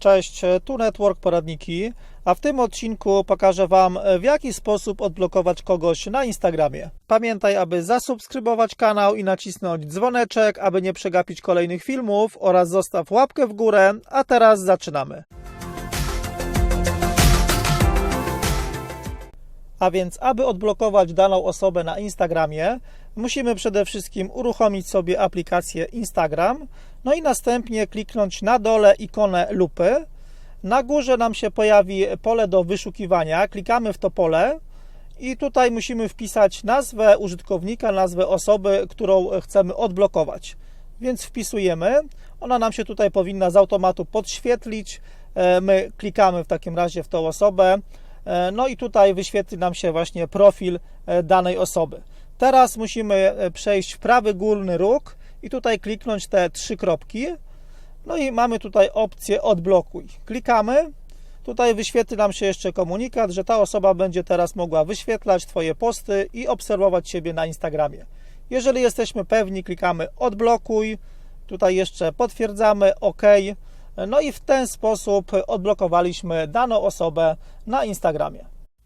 Cześć, tu Network Poradniki, a w tym odcinku pokażę Wam w jaki sposób odblokować kogoś na Instagramie. Pamiętaj, aby zasubskrybować kanał i nacisnąć dzwoneczek, aby nie przegapić kolejnych filmów oraz zostaw łapkę w górę, a teraz zaczynamy. A więc, aby odblokować daną osobę na Instagramie, musimy przede wszystkim uruchomić sobie aplikację Instagram, no i następnie kliknąć na dole ikonę lupy. Na górze nam się pojawi pole do wyszukiwania, klikamy w to pole i tutaj musimy wpisać nazwę użytkownika, nazwę osoby, którą chcemy odblokować. Więc wpisujemy, ona nam się tutaj powinna z automatu podświetlić. E, My klikamy w takim razie w tą osobę. E, No i tutaj wyświetli nam się właśnie profil e, danej osoby. Teraz musimy przejść w prawy górny róg i tutaj kliknąć te trzy kropki. No i mamy tutaj opcję odblokuj. Klikamy. Tutaj wyświetli nam się jeszcze komunikat, że ta osoba będzie teraz mogła wyświetlać Twoje posty i obserwować siebie na Instagramie. Jeżeli jesteśmy pewni, klikamy odblokuj. Tutaj jeszcze potwierdzamy OK. No i w ten sposób odblokowaliśmy daną osobę na Instagramie.